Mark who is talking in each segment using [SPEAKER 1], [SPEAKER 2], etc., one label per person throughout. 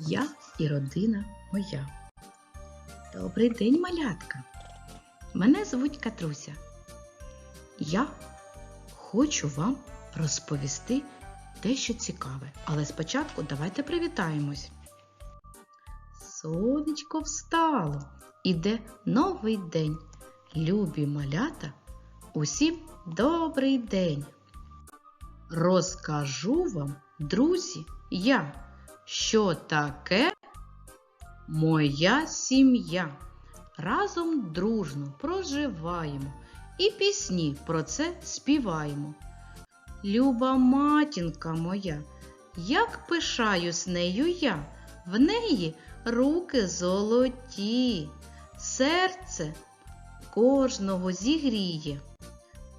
[SPEAKER 1] Я і родина моя. Добрий день, малятка. Мене звуть Катруся. Я хочу вам розповісти дещо цікаве, але спочатку давайте привітаємось. Сонечко встало, іде новий день. Любі малята, усім добрий день. Розкажу вам, друзі, я, що таке моя сім'я. Разом дружно проживаємо і пісні про це співаємо. Люба матінка моя, як пишаюсь нею я, в неї руки золоті, серце кожного зігріє.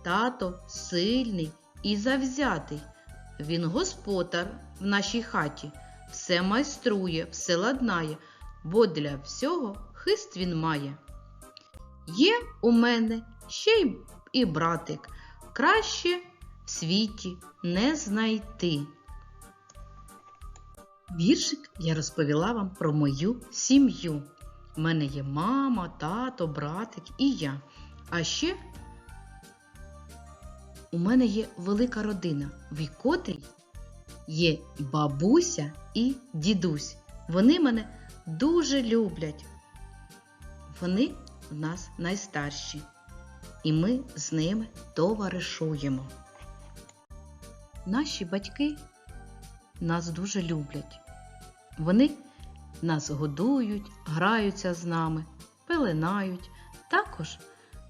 [SPEAKER 1] Тато сильний і завзятий. Він господар в нашій хаті, все майструє, все ладнає, бо для всього хист він має. Є у мене ще й і братик, краще в світі не знайти. Віршик я розповіла вам про мою сім'ю. У мене є мама, тато, братик і я. А ще у мене є велика родина, в котрій є бабуся і дідусь. Вони мене дуже люблять. Вони в нас найстарші, і ми з ними товаришуємо. Наші батьки нас дуже люблять. Вони нас годують, граються з нами, пеленають. Також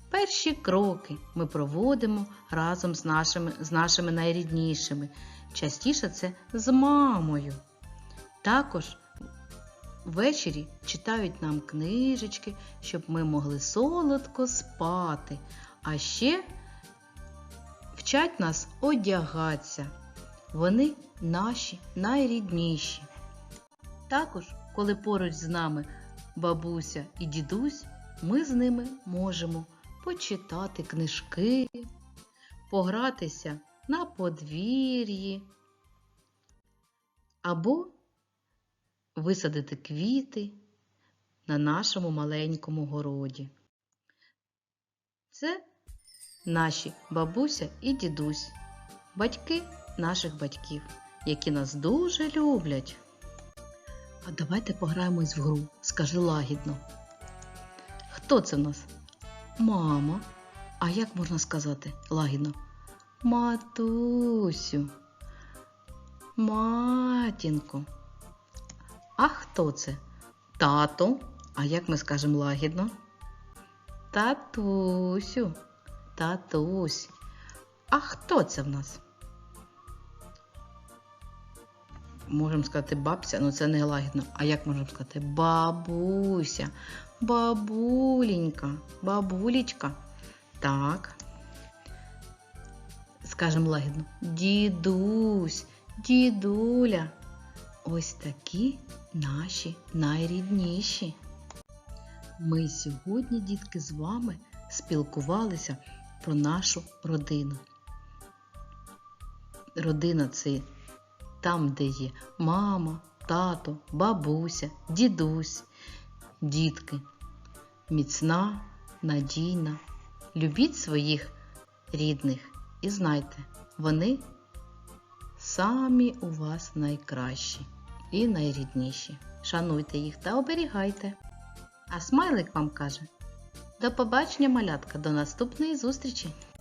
[SPEAKER 1] перші кроки ми проводимо разом з нашими, з нашими найріднішими. Частіше це з мамою. Також ввечері читають нам книжечки, щоб ми могли солодко спати. А ще вчать нас одягатися. Вони наші найрідніші. Також, коли поруч з нами бабуся і дідусь, ми з ними можемо почитати книжки, погратися на подвір'ї або висадити квіти на нашому маленькому городі. Це наші бабуся і дідусь, батьки наших батьків, які нас дуже люблять. А давайте пограємось в гру. Скажи лагідно. Хто це в нас? Мама. А як можна сказати лагідно? Матусю. Матінко. А хто це? Тато. А як ми скажемо лагідно? Татусю. Татусь. А хто це в нас? Можемо сказати бабця, але це не лагідно. А як можемо сказати бабуся, бабуленька, бабулечка. Так. Скажемо лагідно. Дідусь, дідуля. Ось такі наші найрідніші. Ми сьогодні, дітки, з вами спілкувалися про нашу родину. Родина це там, де є мама, тато, бабуся, дідусь, дітки. Міцна, надійна. Любіть своїх рідних і знайте, вони самі у вас найкращі і найрідніші. Шануйте їх та оберігайте. А смайлик вам каже: До побачення, малятка, до наступної зустрічі!